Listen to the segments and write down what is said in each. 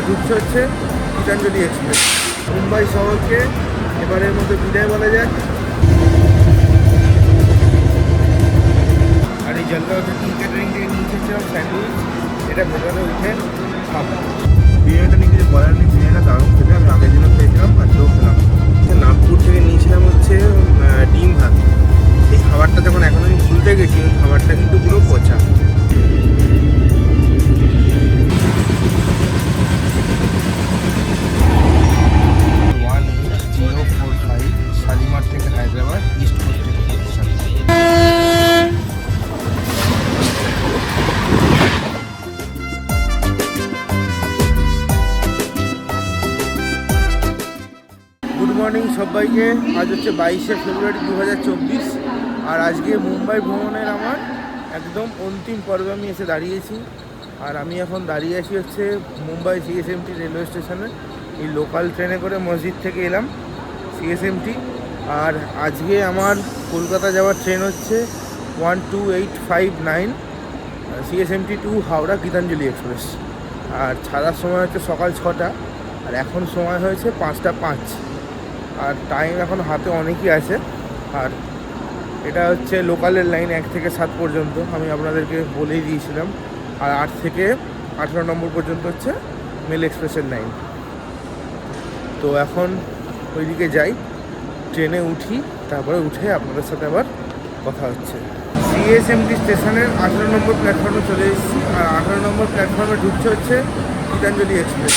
প্ল্যাটফর্মে ঢুকছে হচ্ছে গীতাঞ্জলি এক্সপ্রেস। মুম্বাই শহরকে এবারের মধ্যে বিদায় বলা যাক। আর এই জলগাঁওতে টি ক্যাটারিং থেকে নিয়ে স্যান্ডউইচ, এটা ভেতরে উঠে খাব বিরিয়ানিটা নিয়ে কিছু বলার নেই, বিরিয়ানিটা দারুণ খেতে। আমি আগের জন্য খেয়েছিলাম আর খেলাম। নাগপুর সবাইকে আজ হচ্ছে বাইশে ফেব্রুয়ারি দু হাজার চব্বিশ। আর আজকে মুম্বাই ভ্রমণের আমার একদম অন্তিম পর্বে আমি এসে দাঁড়িয়েছি। আর আমি এখন দাঁড়িয়ে আছি হচ্ছে মুম্বাই সিএসএমটি রেলওয়ে স্টেশনে। এই লোকাল ট্রেনে করে মসজিদ থেকে এলাম সিএসএমটি আর আজকে আমার কলকাতা যাওয়ার ট্রেন হচ্ছে one two eight five nine CSMT to Howrah Gitanjali express. আর ছাড়ার সময় হচ্ছে সকাল ছটা, আর এখন সময় হয়েছে পাঁচটা পাঁচ। আর টাইম এখন হাতে অনেকই আছে। আর এটা হচ্ছে লোকালের লাইন এক থেকে সাত পর্যন্ত। আমি আপনাদেরকে বলেই দিয়েছিলাম। আর আট থেকে আঠেরো নম্বর পর্যন্ত হচ্ছে মেল এক্সপ্রেসের লাইন তো এখন ওইদিকে যাই। ট্রেনে উঠি, তারপরে উঠে আপনাদের সাথে আবার কথা হচ্ছে। সিএসএমটি স্টেশনের আঠেরো নম্বর প্ল্যাটফর্মে চলে এসেছি। আর আঠেরো নম্বর প্ল্যাটফর্মে ঢুকছে হচ্ছে গীতাঞ্জলি এক্সপ্রেস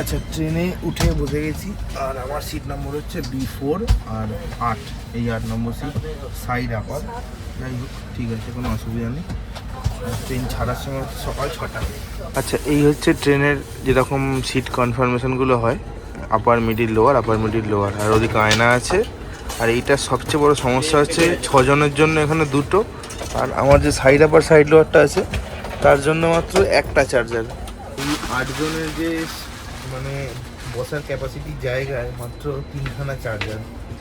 আচ্ছা ট্রেনে উঠে বসে গেছি আর আমার সিট নম্বর হচ্ছে বি ফোর আর আট। এই আট নম্বর সিট সাইড আপার যাই হোক ঠিক আছে কোনো অসুবিধা নেই। ট্রেন ছাড়ার সময় হচ্ছে সকাল ছটা। আচ্ছা এই হচ্ছে ট্রেনের যেরকম সিট কনফার্মেশনগুলো হয় upper middle lower upper middle lower আর ওদিকে আয়না আছে। আর এইটার সবচেয়ে বড় সমস্যা হচ্ছে ছজনের জন্য এখানে দুটো। আর আমার যে সাইড আপার সাইড লোয়ারটা আছে তার জন্য মাত্র একটা চার্জার এই আটজনের যে মানে বসার ক্যাপাসিটি জায়গায় মাত্র তিনখানা চার্জার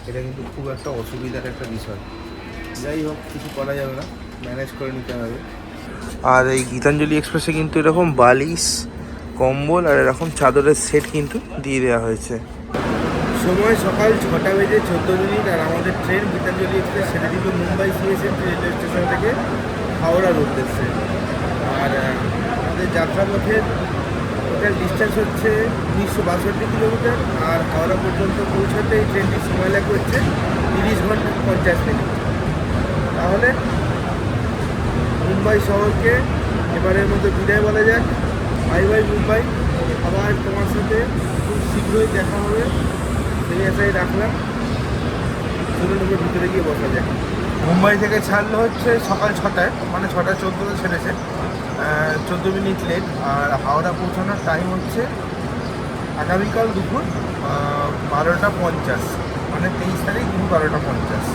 এটা কিন্তু খুব একটা অসুবিধার একটা বিষয়। যাই হোক কিছু করা যাবে না ম্যানেজ করে নিতে হবে। আর এই গীতাঞ্জলি এক্সপ্রেসে কিন্তু এরকম বালিশ কম্বল আর এরকম চাদরের সেট কিন্তু দিয়ে দেওয়া হয়েছে। সময় সকাল ছটা বেজে চোদ্দ মিনিট আর আমাদের ট্রেন গীতাঞ্জলি এক্সপ্রেস সেটা কিন্তু মুম্বাই সিএসএম রেলওয়ে স্টেশন থেকে হাওড়ার উদ্দেশ্যে। আর আমাদের যাত্রা পথের ডিস্টেন্স হচ্ছে উনিশশো বাষট্টি কিলোমিটার আর হাওড়া পর্যন্ত পৌঁছাতে এই ট্রেনটির সময় লাগবে হচ্ছে তিরিশ ঘণ্টা পঞ্চাশ মিনিট। তাহলে মুম্বাই শহরকে এবারের মধ্যে বিদায় বলা যাক। Bye bye Mumbai. আবার তোমার সাথে খুব শীঘ্রই দেখা হবে। সেই আশায় রাখলাম। চলুন ভিতরে গিয়ে বসা যাক। মুম্বাই থেকে ছাড়লো হচ্ছে সকাল ছটায় মানে ছটা চোদ্দোতে ছেড়েছে। চোদ্দ মিনিট লেট আর হাওড়া পৌঁছানোর টাইম হচ্ছে আগামীকাল দুপুর বারোটা পঞ্চাশ মানে তেইশ তারিখ দুপুর বারোটা পঞ্চাশ।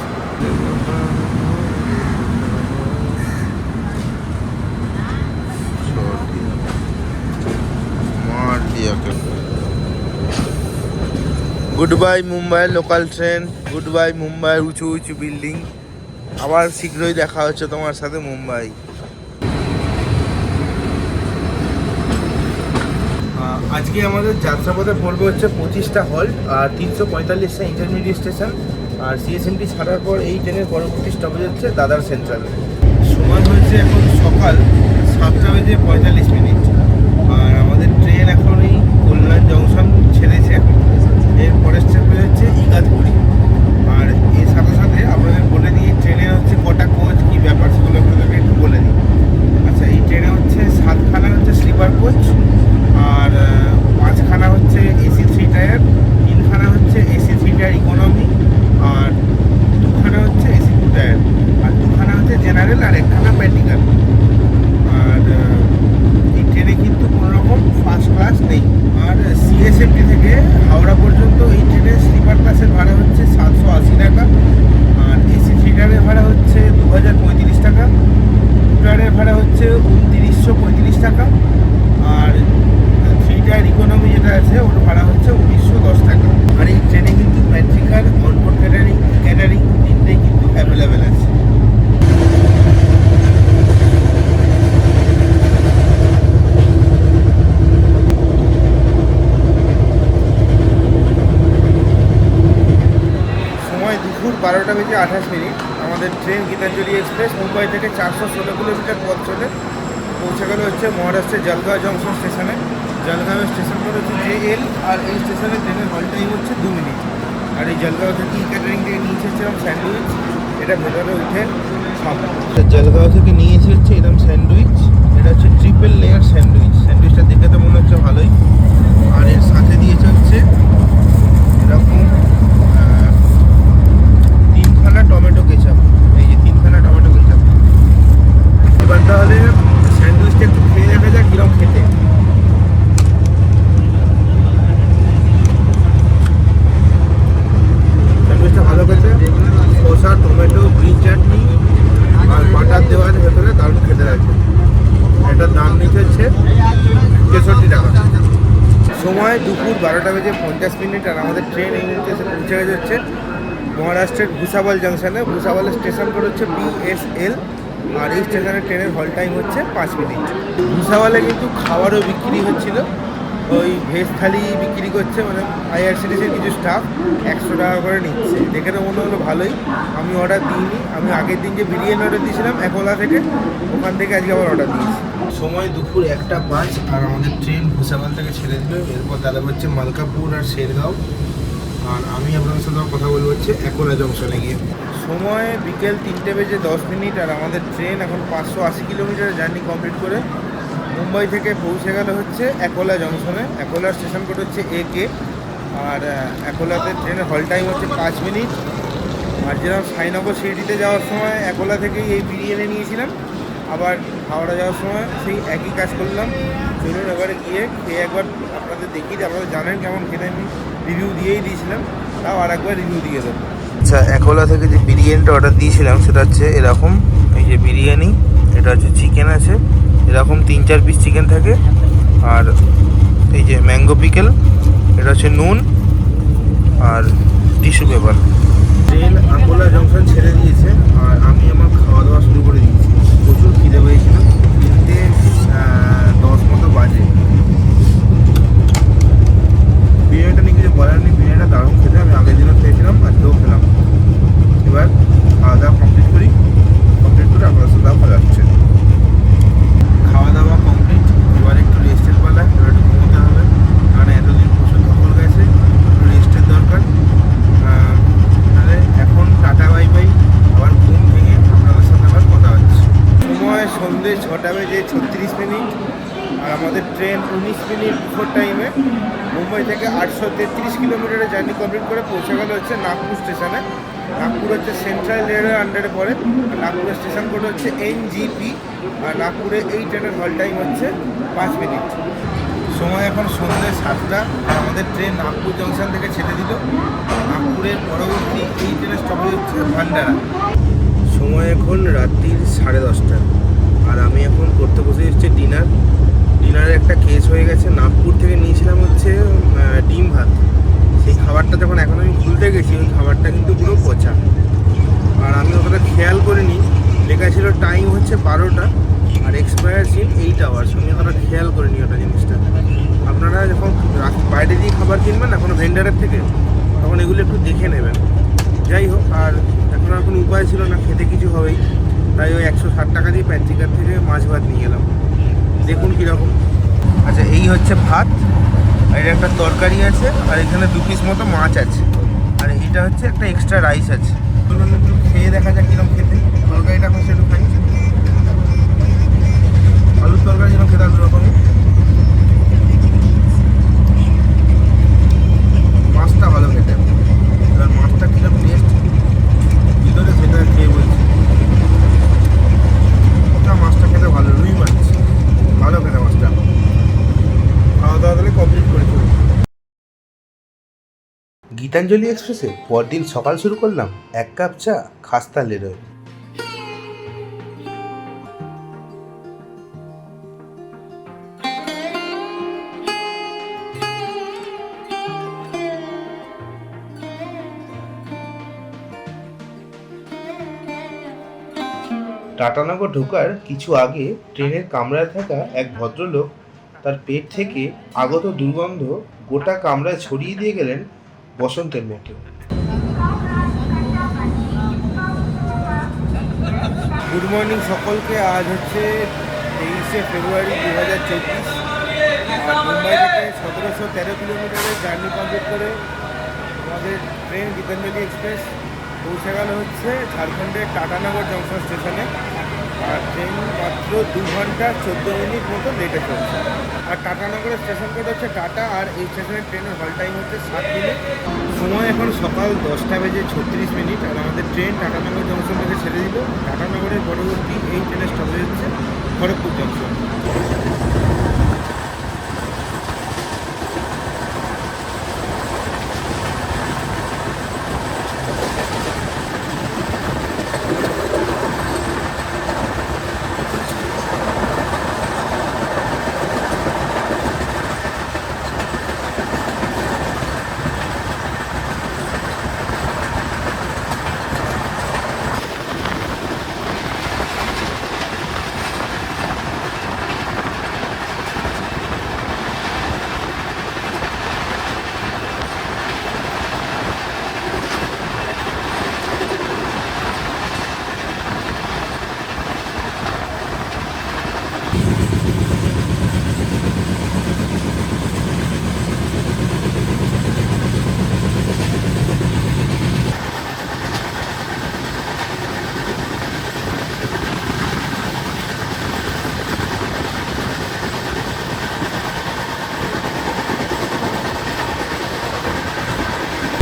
Good bye Mumbai local train good bye Mumbai উঁচু উঁচু বিল্ডিং। আবার শীঘ্রই দেখা হচ্ছে তোমার সাথে মুম্বাই। আজকে আমাদের যাত্রাপথে পড়বে হচ্ছে পঁচিশটা হল আর তিনশো পঁয়তাল্লিশটা ইন্টারমিডিয়েট স্টেশন আর সিএসএমটি ছাড়ার পর এই ট্রেনের পরবর্তী স্টপেজ হচ্ছে দাদার সেন্ট্রাল সময় হয়েছে এখন সকাল সাতটা বেজে পঁয়তাল্লিশ মিনিট আর আমাদের ট্রেন এখন এই কল্যাণ জংশন ছেড়েছে এর পরের স্টেপে হচ্ছে ইগাতপুরি আর এর সাথে সাথে আপনাদের বলে দিই ট্রেনের হচ্ছে কটা কোচ কী ব্যাপার সেগুলো আপনাদেরকে একটু বলে দিই আচ্ছা এই ট্রেনে হচ্ছে সাতখানা হচ্ছে স্লিপার কোচ আর আহ, পাঁচখানা হচ্ছে এসি থ্রি টায়ার তিনখানা হচ্ছে এসি থ্রি টায়ার ইকোনমি আর দুখানা হচ্ছে এসি টু টায়ার আর দুখানা হচ্ছে জেনারেল আর একখানা মেডিকেল আর আহ, এই ট্রেনে কিন্তু কোনো রকম ফার্স্ট ক্লাস নেই আর সিএসএফটি থেকে হাওড়া পর্যন্ত এই ট্রেনের স্লিপার ক্লাসের ভাড়া হচ্ছে সাতশো আশি টাকা। আর এসি থ্রি ভাড়া হচ্ছে দু হাজার পঁয়ত্রিশ টাকা। টায়ারের ভাড়া হচ্ছে উনত্রিশশো পঁয়ত্রিশ টাকা। আর থ্রি টায়ার ইকোনমি যেটা আছে, ওর ভাড়া হচ্ছে উনিশশো দশ টাকা। আর এই ট্রেনে কিন্তু battery car onboard catering catering তিনটেই কিন্তু অ্যাভেলেবেল আছে সময় দুপুর বারোটা বেজে আঠাশ মিনিট। আমাদের ট্রেন গীতাঞ্জলি এক্সপ্রেস, মুম্বাই থেকে চারশো ষোলো কিলোমিটার পথ চলে। পৌঁছে গেল হচ্ছে মহারাষ্ট্রের জলগাঁও জংশন স্টেশনে। জলগাঁও স্টেশন করে হচ্ছে জে এল আর এই স্টেশনে ট্রেনের হল টাইম হচ্ছে দু মিনিট। আর এই জলগাঁও থেকে ই ক্যাটারিং থেকে নিয়ে এসেছিলাম স্যান্ডউইচ। এটা ভেতরে উঠে খাব জলগাঁও থেকে নিয়েছি হচ্ছে এরকম স্যান্ডউইচ। এটা হচ্ছে ট্রিপল লেয়ার স্যান্ডউইচ। স্যান্ডউইচটা দেখে তো মনে হচ্ছে ভালোই আর এর সাথে দিয়েছে হচ্ছে এরকম আহ, তিনখানা টমেটো কেচাপ এই যে তিনখানা টমেটো কেচাপ এবার তাহলে স্যান্ডউইচটা একটু খেয়ে দেখা যাক কিরম খেতে স্যান্ডউইচটা ভালো খেতে শসা টমেটো গ্রিন চাটনি আর বাটার দেওয়া আছে ভেতরে দারুণ খেতে লাগছে এটার দাম নিচ্ছে হচ্ছে তেষট্টি টাকা সময় দুপুর বারোটা বেজে পঞ্চাশ মিনিট আর আমাদের ট্রেন এই মুহূর্তে এসে পৌঁছে গেছে হচ্ছে মহারাষ্ট্রের ভুসাবল জাংশনে ভুসাবলের স্টেশন কোড হচ্ছে বিএসএল আর এই স্টেশনের ট্রেনের হল টাইম হচ্ছে পাঁচ মিনিট। ভুসাওয়ালে কিন্তু খাবারও বিক্রি হচ্ছিল। ওই ভেজ থালি বিক্রি করছে মানে আইআরসিটিসির কিছু স্টাফ একশো টাকা করে নিচ্ছে। দেখে তো মনে হলো ভালোই। আমি অর্ডার দিইনি। আমি আগের দিন যে বিরিয়ানি অর্ডার দিয়েছিলাম একোলা থেকে, ওখান থেকে আজকে আবার অর্ডার দিয়েছি। সময় দুপুর একটা পাঁচ আর আমাদের ট্রেন ভুসাওয়াল থেকে ছেড়ে দিল। এরপর দাঁড়াবে হচ্ছে মালকাপুর আর শেরগাঁও। আর আমি আপনাদের সাথে কথা বলব হচ্ছে একোলা জংশনে গিয়ে। সময় বিকেল তিনটে বেজে দশ মিনিট আর আমাদের ট্রেন এখন পাঁচশো আশি কিলোমিটার জার্নি কমপ্লিট করে মুম্বাই থেকে পৌঁছে গেল হচ্ছে একোলা জংশনে। একোলা স্টেশন কোড হচ্ছে এ কে আর একোলাতে ট্রেনের হল টাইম হচ্ছে পাঁচ মিনিট। আর যেরকম সাইনগর সিটিতে যাওয়ার সময় একোলা থেকেই এই বিরিয়ানি নিয়েছিলাম। আবার হাওড়া যাওয়ার সময় সেই একই কাজ করলাম। চলুন এবারে গিয়ে খেয়ে একবার আপনাদের দেখিয়ে দিই আপনারা জানেন কেমন খেতে আমি রিভিউ দিয়েই দিয়েছিলাম তাও আর একবার রিভিউ দিয়ে দেবো। আচ্ছা একোলা থেকে যে বিরিয়ানিটা অর্ডার দিয়েছিলাম সেটা হচ্ছে এরকম এই যে বিরিয়ানি এটা হচ্ছে চিকেন আছে। এরকম তিন চার পিস চিকেন থাকে। আর এই যে ম্যাঙ্গো পিকেল এটা হচ্ছে নুন আর tissue paper train Akola junction ছেড়ে দিয়েছে আর আমি আমার খাওয়া দাওয়া শুরু করে দিয়েছি। প্রচুর খিদে পেয়েছিল আমাদের ট্রেন উনিশ মিনিট বিফোর টাইমে মুম্বাই থেকে আটশো তেত্রিশ কিলোমিটারের জার্নি কমপ্লিট করে পৌঁছে গেল হচ্ছে নাগপুর স্টেশনে নাগপুর হচ্ছে সেন্ট্রাল রেলের আন্ডারে পড়ে। নাগপুরের স্টেশন কোড হচ্ছে এনজিপি আর নাগপুরে এই ট্রেনের হল টাইম হচ্ছে পাঁচ মিনিট। সময় এখন সন্ধ্যে সাতটা। আর আমাদের ট্রেন নাগপুর জংশন থেকে ছেড়ে দিল। নাগপুরের পরবর্তী এই ট্রেনের স্টপেজ হচ্ছে ভান্ডারা। সময় এখন রাত্রির সাড়ে দশটা। আর আমি এখন করতে বসে এসেছি ডিনার ডিনারের একটা কেস হয়ে গেছে নাগপুর থেকে নিয়েছিলাম হচ্ছে আহ, ডিম ভাত সেই খাবারটা যখন এখন আমি খুলতে গেছি, ওই খাবারটা কিন্তু পুরো পচা। আর আমি ওটা খেয়াল করিনি। লেখা ছিল টাইম হচ্ছে বারোটা, আর এক্সপায়ার সিন এইট আওয়ার্স আমি ওটা খেয়াল করিনি ওটা জিনিসটা। আপনারা যখন বাইরে দিয়ে খাবার কিনবেন না, কোনো ভেন্ডারের থেকে, তখন এগুলো একটু দেখে নেবেন। যাই হোক, আর এখন আর কোনো উপায় ছিল না, খেতে কিছু হবেই। তাই ওই একশো ষাট টাকা দিয়ে প্যান্টিকার থেকে মাছ ভাত নিয়ে এলাম। দেখুন কীরকম। আচ্ছা এই হচ্ছে ভাত। আর একটা তরকারি আছে, আর এখানে দু পিস মতো মাছ আছে। আর এটা হচ্ছে একটা এক্সট্রা রাইস আছে। চলুন একটু খেয়ে দেখা যাক কীরকম খেতে। তরকারিটা এখন সেটু খাই। আলুর তরকারি যেরকম খেতে আলুর রকমই মাছটা ভালো খেতে। এবার মাছটা কীরকম টেস্ট ভিতরে সেটা খেয়ে বলছি। ওটা মাছটা খেতে ভালো, রুই মাছ। ভালো খেতে মাছটা গীতাঞ্জলি এক্সপ্রেসে পরদিন সকাল শুরু করলাম এক কাপ চা, খাস্তা লেরোয় টাটানগর ঢোকার কিছু আগে ট্রেনের কামরায় থাকা এক ভদ্রলোক তার পেট থেকে আগত দুর্গন্ধ গোটা কামরায় ছড়িয়ে দিয়ে গেলেন বসন্তের মতো গুড মর্নিং সকলকে। আজ হচ্ছে তেইশে ফেব্রুয়ারি দু হাজার চব্বিশ মুম্বাই থেকে সতেরোশো তেরো কিলোমিটারের জার্নি কমপ্লিট করে আমাদের ট্রেন গীতাঞ্জলি এক্সপ্রেস পৌঁছে গেল হচ্ছে ঝাড়খণ্ডের টাটানগর জংশন স্টেশনে। আর ট্রেন মাত্র দু ঘণ্টা চোদ্দ মিনিট মতো লেটে চলছে। আর টাটানগরের স্টেশন কোড হচ্ছে টাটা, আর এই স্টেশনের ট্রেনের হল টাইম হচ্ছে সাত মিনিট। সময় এখন সকাল দশটা বেজে ছত্রিশ মিনিট, আর আমাদের ট্রেন টাটানগর জংশন থেকে ছেড়ে দিল। টাটানগরের পরবর্তী এই ট্রেনের স্টপেজ হচ্ছে খড়গপুর জংশন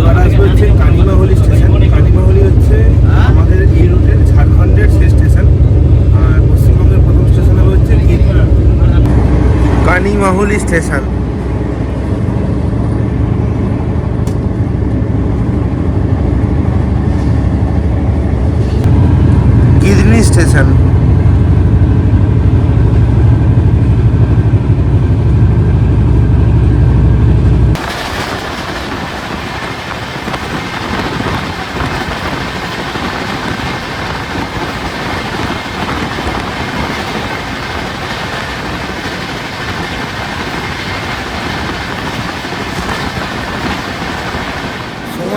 এবার আসবে হচ্ছে কানিমাহলি স্টেশন কানিমাহলি হচ্ছে আমাদের এই রুটের ঝাড়খণ্ডের শেষ স্টেশন আর পশ্চিমবঙ্গের প্রথম স্টেশন হবে হচ্ছে গিরি কানিমাহলি স্টেশন গিরনি স্টেশন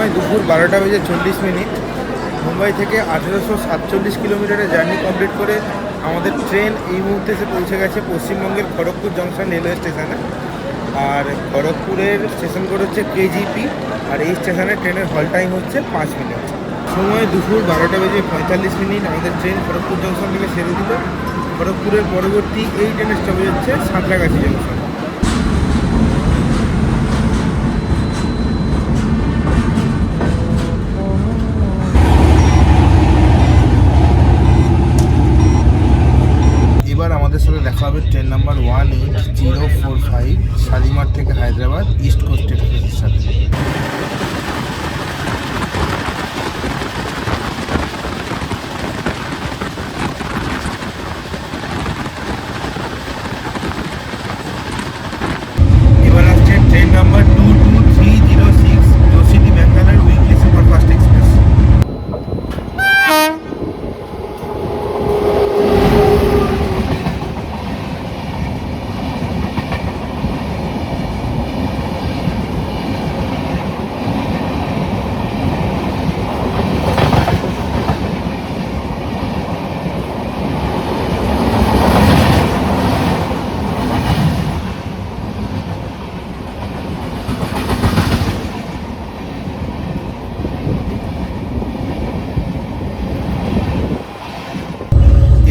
সময় দুপুর বারোটা বেজে চল্লিশ মিনিট। মুম্বাই থেকে আঠেরোশো সাতচল্লিশ কিলোমিটারের জার্নি কমপ্লিট করে আমাদের ট্রেন এই মুহূর্তে এসে পৌঁছে গেছে পশ্চিমবঙ্গের খড়গপুর জংশন রেলওয়ে স্টেশনে। আর খড়গপুরের স্টেশন কোড হচ্ছে কেজিপি আর এই স্টেশনে ট্রেনের হল টাইম হচ্ছে পাঁচ মিনিট। সময় দুপুর বারোটা বেজে পঁয়তাল্লিশ মিনিট আমাদের ট্রেন খড়গপুর জংশন থেকে সেরে দিল। খড়গপুরের পরবর্তী এই ট্রেনের স্টপেজ হচ্ছে সাঁতরাগাছি জংশন এবার আমাদের সাথে দেখা হবে train number one eight zero four five Shalimar থেকে হায়দ্রাবাদ ইস্ট কোস্ট এক্সপ্রেসের সাথে এবার আসছে train number two two three zero six জোসিটি Bangalore weekly superfast express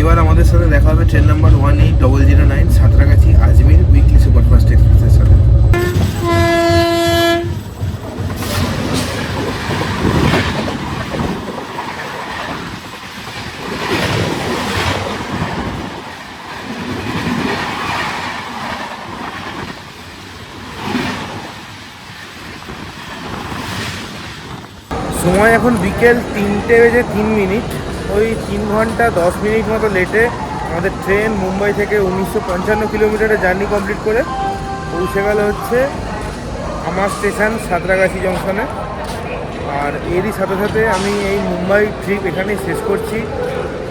এবার আমাদের সাথে দেখা হবে train number one eight double zero nine Santragachi Ajmer weekly superfast এক্সপ্রেসের সাথে। সময় এখন বিকেল তিনটে বেজে তিন মিনিট। ওই তিন ঘণ্টা দশ মিনিট মতো লেটে আমাদের ট্রেন মুম্বাই থেকে উনিশশো পঞ্চান্ন কিলোমিটারের জার্নি কমপ্লিট করে পৌঁছে গেল হচ্ছে আমার স্টেশন সাঁতরাগাছি জংশনে। আর এরই সাথে সাথে আমি এই মুম্বাই ট্রিপ এখানেই শেষ করছি।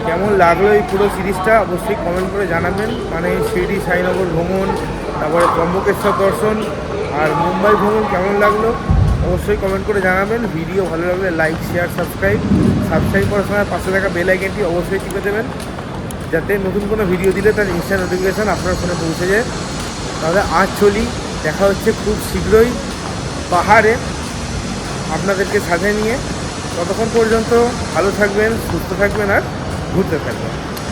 কেমন লাগল এই পুরো সিরিজটা অবশ্যই কমেন্ট করে জানাবেন। মানে শিরডি সাইনগর ভ্রমণ, তারপরে ত্রম্বকেশ্বর দর্শন আর মুম্বাই ভ্রমণ কেমন লাগল অবশ্যই কমেন্ট করে জানাবেন। ভিডিও ভালো লাগলে লাইক শেয়ার সাবস্ক্রাইব সাবস্ক্রাইব করার সময় পাশে থাকা বেল অবশ্যই টিপে দেবেন। যাতে নতুন কোনো ভিডিও দিলে তার ইনস্টা নোটিফিকেশান আপনার ফোনে পৌঁছে যায়। তাহলে আজ চলি, দেখা হচ্ছে খুব শীঘ্রই পাহাড়ে আপনাদেরকে সাথে নিয়ে। ততক্ষণ পর্যন্ত ভালো থাকবেন, সুস্থ থাকবেন আর ঘুরতে থাকবেন।